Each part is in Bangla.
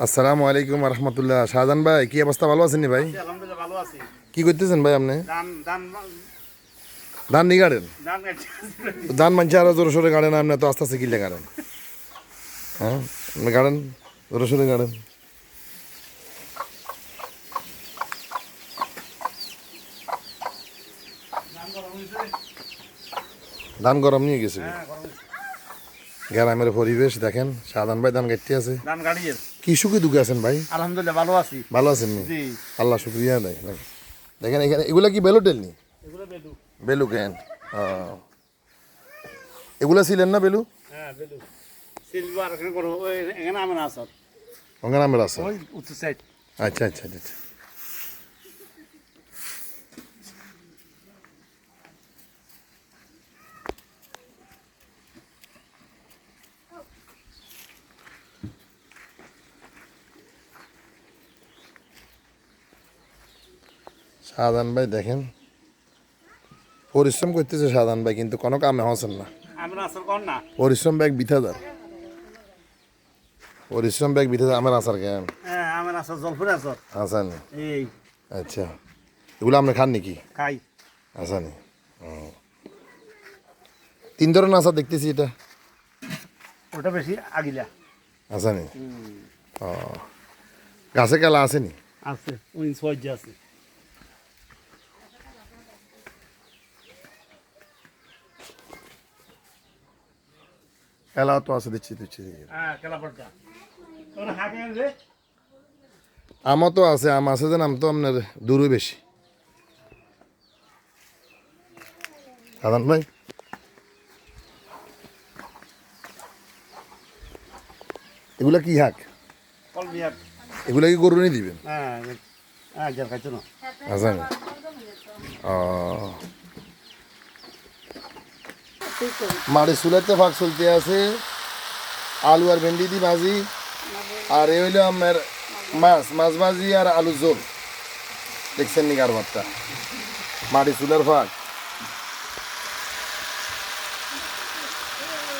আসসালামু আলাইকুম রহমতুল্লাহ শাহজান ভাই কি অবস্থা? ভালো আছেন নি ভাই? ভালো আছি। কি করতেছেন ভাই আপনি? ধান ধান ধান নি গাড়েন ধান মানছে আরও জোরে সোরে গাড়েন আপনি তো আস্তে আস্তে কিনলে গাড়েন হ্যাঁ? গাড়েন জোরে সোরে গাড়েন ধান গরম নিয়ে গেছে। গ্রামের পরিবেশ দেখেন শাহজান ভাই ধান কাটতে আছে। ধান কি সুখে দুঃখে আছেন ভাই? আলহামদুলিল্লাহ ভালো আছি। ভালো আছেন জি। আল্লাহ শুক্রিয়া দেয় দেখেন। এখানে এগুলা কি বেলুটেল নি? এগুলো বেলু বেলু কেন? এগুলা ছিলেন না বেলু হ্যাঁ বেলু সিলভার এখানে আমার ওখানে আমার সাইড আচ্ছা আচ্ছা আচ্ছা। সাধান ভাই দেখেন। পরিশ্রম করতেছে সাধান ভাই কিন্তু কোনো কামে হসেন না। পরিশ্রম ব্যাগ বিথাদার পরিশ্রম ব্যাগ বিথাদার আমার আসার কেন হ্যাঁ আসান? আচ্ছা। এগুলো আপনি খান নাকি? খাই। আসানি? তিন ধরনের আশা দেখতেছি এটা। ওটা বেশি আগিলা। আসানি? ও। গাছে কেলা আসেনি আছে ওই সহ্য আছে। কেলা তো আছে দিচ্ছি দিচ্ছি হ্যাঁ আমও তো আছে আম আছে যে আম তো আপনার দূরই বেশি। সাধান ভাই। এগুলা কি হাক? এগুলা কি গরু নিয়ে দিবেন? হ্যাঁ হ্যাঁ খাইছো না? ও। মাড়ি চুলাতে ফাঁক চলতে আছে, আলু আর ভেন্ডি দি ভাজি, আর এ হইল আমার মাছ মাছ ভাজি আর আলু ঝোল। দেখছেন নি কারবারটা মাটি চুলার ফাঁক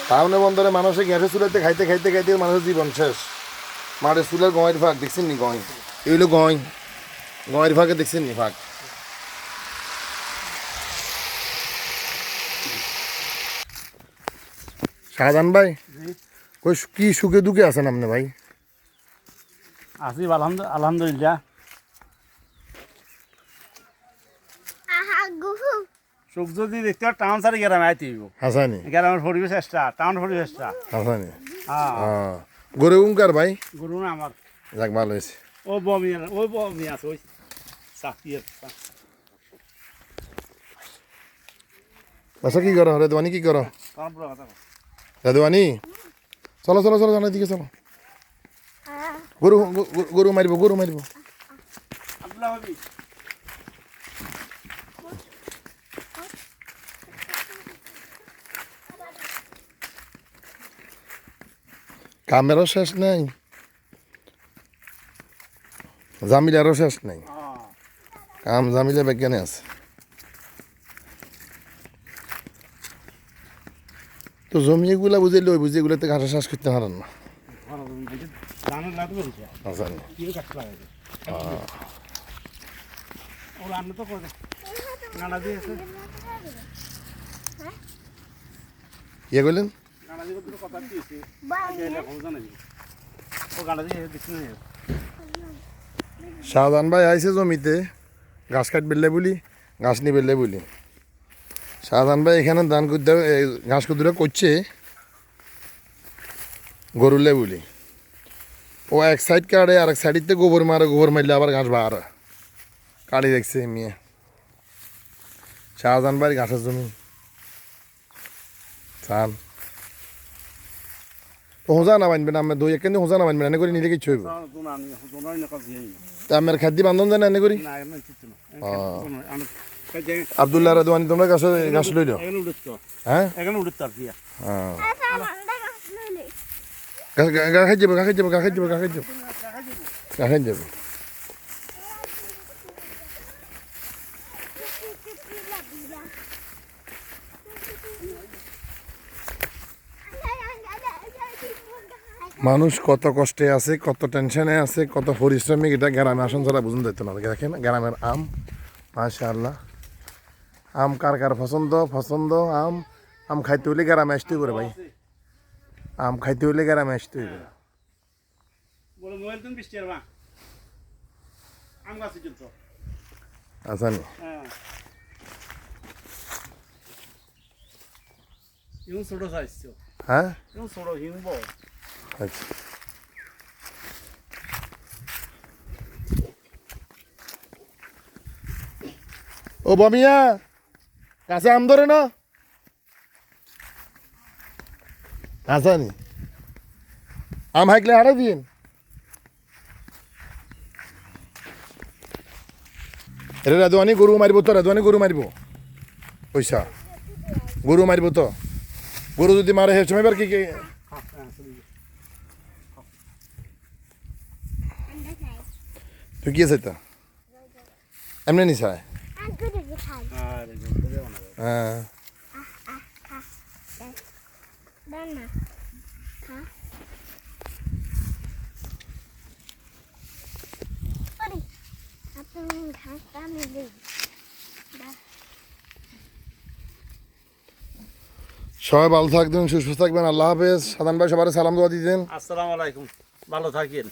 সামনে বন্দরে মানুষে গ্যাসে চুলাতে খাইতে খাইতে খাইতে মানুষের জীবন শেষ। মাটি চুলার গয়ের ফাঁক দেখছেন নি গয়? হইল গয়। গয়ের ফাঁকে দেখছেন নি ফাঁক শাহজান ভাই? কই কি সুখে দুঃখে আছেন আপনি ভাই? আছি আলহামদুলিল্লাহ। আলহামদুলিল্লাহ সুখ যদি দেখতে টাউন সারি গ্রামে আইতে হইব। হাসানি? গ্রামের পরিবেশ এক্সট্রা টাউন পরিবেশ এক্সট্রা হাসানি? হ্যাঁ। গরু উঙ্কার ভাই? গরু না আমার। যাক ভালো হয়েছে। ও বমি ওই বমি আছে ওই আচ্ছা কি করো? রেদওয়ানি কি করো? রেদওয়ানি চলো চলো চলো জানার দিকে চলো। গরু, গরু- মারিব, গরু মারিব। কামেরও শেষ নাই। জামিলারও শেষ নাই। কাম জামিলা বিজ্ঞানে আছে। তো জমি এগুলা বুঝে লই বুঝে এগুলাতে ঘাসা শ্বাস করতে পারেন না। ইয়ে করলেন নানা দিয়ে দুটো কথা দিয়েছে আগে এটা খবর জানাই ও গানা দিয়ে দেখছি না শাহজাহান ভাই আইসে জমিতে ঘাস কাট বেললে বলি ঘাস নি বেললে বলি। শাহজাহান ভাই এখানে ধান কুদ্দা ঘাস কুদ্দুরা করছে। গরুলে বলি। ও এক সাইড কাটে আর এক সাইডতে গোবর মারে গোবর মারলে আবার ঘাস বার। কাটি দেখছে মেয়ে শাহজাহান ভাই ঘাসের জমি। চান হোঁজা না বানবেন আমি দুই একেন হোঁজা না বানবেন এনে করে নিলে কিছু হইব। দোনা দোনা না তা আমার খাদ্য বান্ধন জানে এনে করি? আবদুল্লাহ রাদওয়ানি তোমরা গাছ গাছ লইল? হ্যাঁ? এখানে উড়ত আর কি। গা খাই যাব গা খাই যাব গা খাই যাব গা খাই যাব। গা খাই যাব। মানুষ কত কষ্টে আছে কত টেনশনে আছে কত পরিশ্রমিক এটা গ্রামে আসন ছাড়া বুঝুন যেত না। দেখেন গ্রামের আম মাশা আল্লাহ আম কার কার পছন্দ পছন্দ আম আম খাইতে হইলে গ্রামে আসতে করে ভাই। আম খাইতে হইলে গ্রামে আসতে হইবে। আচ্ছা নি হ্যাঁ। হ্যাঁ? আচ্ছা। ও বমিয়া! কাছে আম ধরে না আচ্ছা নি আম হাইকলে হারে দিন রে রাজওয়ানি গরু মারিব তো রাজওয়ানি গরু মারিব। পয়সা। গরু মারিব তো। গরু যদি মারে হে সময় কি তুই কি আছে তা? এমনি নিস সবাই ভালো থাকবেন, সুস্থ থাকবেন, আল্লাহ হাফেজ। সাধারণ ভাই সবার সালাম দোয়া দিতেন আসসালামু আলাইকুম। ভালো থাকেন।